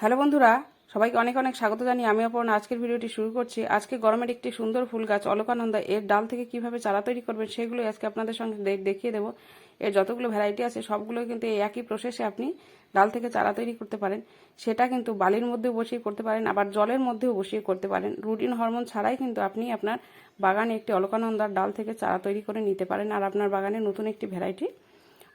Hello বন্ধুরা, সবাইকে অনেক অনেক স্বাগত জানিয়ে আমি অপর্ণা। আজকের ভিডিওটি শুরু করছি। আজকে গরমের একটি সুন্দর ফুল গাছ, অলকানন্দা, এর ডাল থেকে কীভাবে চারা তৈরি করবেন সেগুলোই আজকে আপনাদের সঙ্গে দেখিয়ে দেবো। এর যতগুলো ভ্যারাইটি আছে সবগুলো কিন্তু এই একই প্রসেসে আপনি ডাল থেকে চারা তৈরি করতে পারেন। সেটা কিন্তু বালির মধ্যেও বসিয়ে করতে পারেন, আবার জলের মধ্যেও বসিয়ে করতে পারেন। রুটিন হরমোন ছাড়াই কিন্তু আপনি আপনার বাগানে একটি অলকানন্দার ডাল থেকে চারা তৈরি করে নিতে পারেন আর আপনার বাগানে নতুন একটি ভ্যারাইটি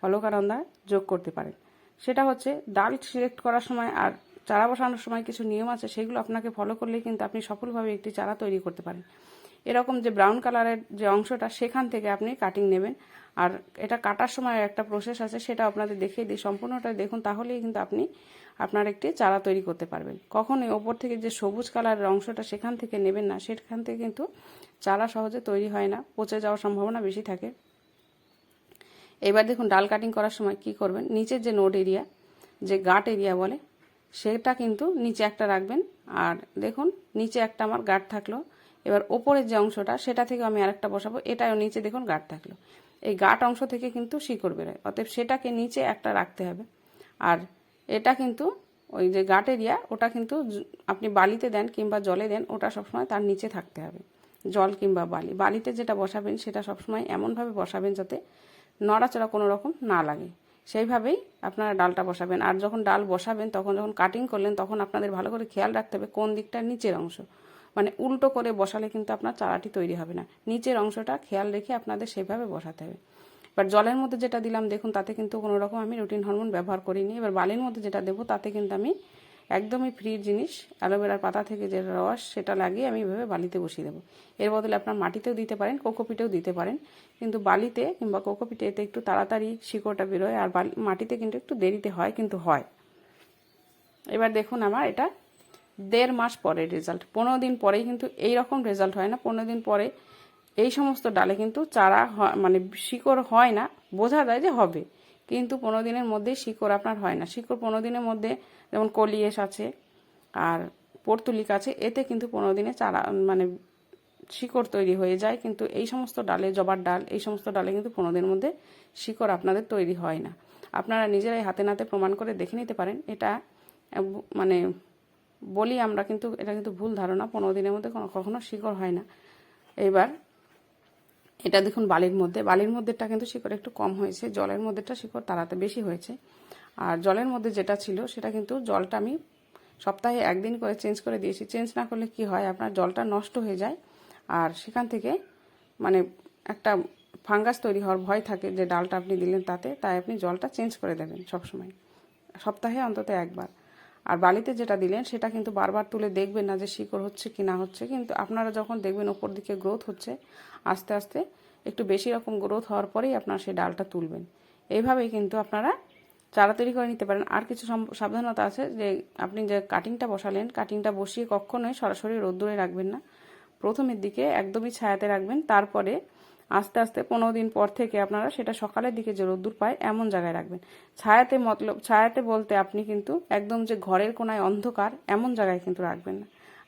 অলকানন্দা যোগ করতে পারেন। সেটা হচ্ছে ডাল সিলেক্ট করার সময় আর চারা বসানোর সময় কিছু নিয়ম আছে, সেগুলো আপনাকে ফলো করলেই কিন্তু আপনি সফলভাবে একটি চারা তৈরি করতে পারেন। এরকম যে ব্রাউন কালারের যে অংশটা, সেখান থেকে আপনি কাটিং নেবেন। আর এটা কাটার সময় একটা প্রসেস আছে, সেটা আপনাদের দেখিয়ে দিই। সম্পূর্ণটা দেখুন, তাহলেই কিন্তু আপনি আপনার একটি চারা তৈরি করতে পারবেন। কখনোই ওপর থেকে যে সবুজ কালারের অংশটা সেখান থেকে নেবেন না, সেখান থেকে কিন্তু চারা সহজে তৈরি হয় না, পচে যাওয়ার সম্ভাবনা বেশি থাকে। এবার দেখুন, ডাল কাটিং করার সময় কি করবেন? নিচের যে নোড এরিয়া যে গাট এরিয়া বলে সেটা কিন্তু নিচে একটা রাখবেন। আর দেখুন, নিচে একটা আমার গাট থাকল। এবার ওপরের যে অংশটা, সেটা থেকে আমি আরেকটা বসাবো। এটাও নিচে দেখুন গাট থাকল। এই গাট অংশ থেকে কিন্তু শিকড় বেরোয়। অতএব সেটাকে নিচে একটা রাখতে হবে। আর এটা কিন্তু ওই যে গাট এরিয়া, ওটা কিন্তু আপনি বালিতে দেন কিংবা জলে দেন, ওটা সবসময় তার নিচে থাকতে হবে। জল কিংবা বালি। বালিতে যেটা বসাবেন, সেটা সবসময় এমনভাবে বসাবেন যাতে নড়াচড়া কোনো রকম না লাগে। সেইভাবেই আপনারা ডালটা বসাবেন। আর যখন ডাল বসাবেন, তখন যখন কাটিং করলেন, তখন আপনাদের ভালো করে খেয়াল রাখতে হবে কোন দিকটা নিচের অংশ। মানে উল্টো করে বসালে কিন্তু আপনার চারাটি তৈরি হবে না। নিচের অংশটা খেয়াল রেখে আপনাদের সেভাবে বসাতে হবে। এবার জলের মধ্যে যেটা দিলাম, দেখুন তাতে কিন্তু কোনো রকম আমি রুটিন হরমোন ব্যবহার করিনি। এবার বালির মধ্যে যেটা দেবো, তাতে কিন্তু আমি একদমই ফ্রি জিনিস, অ্যালোভেরার পাতা থেকে যে রস সেটা লাগিয়ে আমি এভাবে বালিতে বসিয়ে দেবো। এর বদলে আপনার মাটিতেও দিতে পারেন, কোকোপিটেও দিতে পারেন। কিন্তু বালিতে কিংবা কোকোপিটে এতে একটু তাড়াতাড়ি শিকড়টা বেরোয় আর মাটিতে কিন্তু একটু দেরিতে হয়, কিন্তু হয়। এবার দেখুন আমার এটা দেড় মাস পরে রেজাল্ট পনেরো দিন পরেই কিন্তু এই রকম রেজাল্ট হয় না। পনেরো দিন পরে এই সমস্ত ডালে কিন্তু চারা মানে শিকড় হয় না। বোঝা যায় যে হবে। কিন্তু পনেরো দিনের মধ্যে শিকড় আপনার হয় না। শিকড় পনেরো দিনের মধ্যে যেমন কলিয়েস আছে আর পর্তুলিক আছে, এতে কিন্তু পনেরো দিনে চারা মানে শিকড় তৈরি হয়ে যায়। কিন্তু এই সমস্ত ডালে, জবার ডাল, এই সমস্ত ডালে কিন্তু পনেরো দিনের মধ্যে শিকড় আপনাদের তৈরি হয় না। আপনারা নিজেরাই হাতে নাতে প্রমাণ করে দেখে নিতে পারেন। এটা মানে বলি আমরা কিন্তু, এটা কিন্তু ভুল ধারণা। পনেরো দিনের মধ্যে কখনো শিকড় হয় না। এবার এটা দেখুন বালির মধ্যে। বালির মধ্যেটা কিন্তু শিকড় একটু কম হয়েছে। জলের মধ্যেটা শিকড় তাড়াতে বেশি হয়েছে। আর জলের মধ্যে যেটা ছিল, সেটা কিন্তু জলটা আমি সপ্তাহে একদিন করে চেঞ্জ করে দিয়েছি। চেঞ্জ না করলে কি হয়, আপনার জলটা নষ্ট হয়ে যায়। আর সেখান থেকে মানে একটা ফাঙ্গাস তৈরি হওয়ার ভয় থাকে যে ডালটা আপনি দিলেন তাতে, তাই আপনি জলটা চেঞ্জ করে দেবেন সবসময়। সপ্তাহে অন্তত একবার। আর বালিতে যেটা দিলেন, সেটা কিন্তু বারবার তুলে দেখবেন না যে শিকড় হচ্ছে কি না হচ্ছে। কিন্তু আপনারা যখন দেখবেন ওপর দিকে গ্রোথ হচ্ছে, আস্তে আস্তে একটু বেশি রকম গ্রোথ হওয়ার পরেই আপনারা সেই ডালটা তুলবেন। এইভাবেই কিন্তু আপনারা চারা তৈরি করে নিতে পারেন। আর কিছু সাবধানতা আছে যে আপনি যে কাটিংটা বসালেন কাটিংটা বসিয়ে কখনোই সরাসরি রোদ্দুরে রাখবেন না। প্রথমের দিকে একদমই ছায়াতে রাখবেন, তারপরে আস্তে আস্তে পনেরো দিন পর থেকে আপনারা সেটা সকালের দিকে যে রোদ্দুর পায় এমন জায়গায় রাখবেন। ছায়াতে মতলব, ছায়াতে বলতে আপনি কিন্তু একদম যে ঘরের কোনায় অন্ধকার এমন জায়গায় কিন্তু রাখবেন না।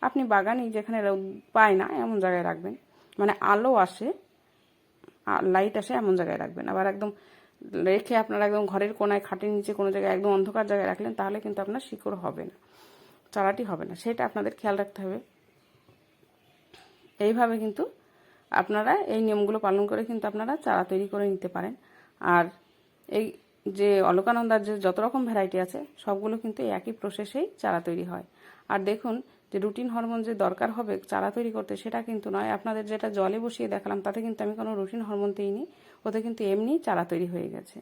আপনি বাগানেই যেখানে রোদ পায় না এমন জায়গায় রাখবেন। মানে আলো আসে লাইট আসে এমন জায়গায় রাখবেন। আবার একদম রেখে আপনারা একদম ঘরের কোনায়, খাটের নিচে কোনো জায়গায় একদম অন্ধকার জায়গায় রাখলেন, তাহলে কিন্তু আপনার শিকড় হবে না, চারাটি হবে না। সেটা আপনাদের খেয়াল রাখতে হবে। এইভাবে কিন্তু আপনারা এই নিয়মগুলো পালন করে কিন্তু আপনারা চারা তৈরি করে নিতে পারেন। আর এই যে অলকানন্দার যে যত রকম ভ্যারাইটি আছে, সবগুলো কিন্তু একই প্রসেসেই চারা তৈরি হয়। আর দেখুন যে রুটিন হরমোন যে দরকার হবে চারা তৈরি করতে, সেটা কিন্তু নয়। আপনাদের যেটা জলে বসিয়ে দেখালাম, তাতে কিন্তু আমি কোনো রুটিন হরমোন দিইনি। ওতে কিন্তু এমনি চারা তৈরি হয়ে গেছে।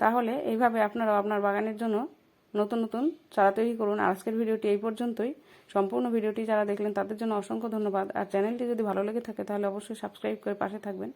তাহলে এইভাবে আপনারাও আপনার বাগানের জন্য নতুন নতুন চারা তৈরি করুন। আজকের ভিডিওটি এই পর্যন্তই। সম্পূর্ণ ভিডিওটি যারা দেখলেন তাদের জন্য অসংখ্য ধন্যবাদ। আর চ্যানেলটি যদি ভালো লেগে থাকে তাহলে অবশ্যই সাবস্ক্রাইব করে পাশে থাকবেন।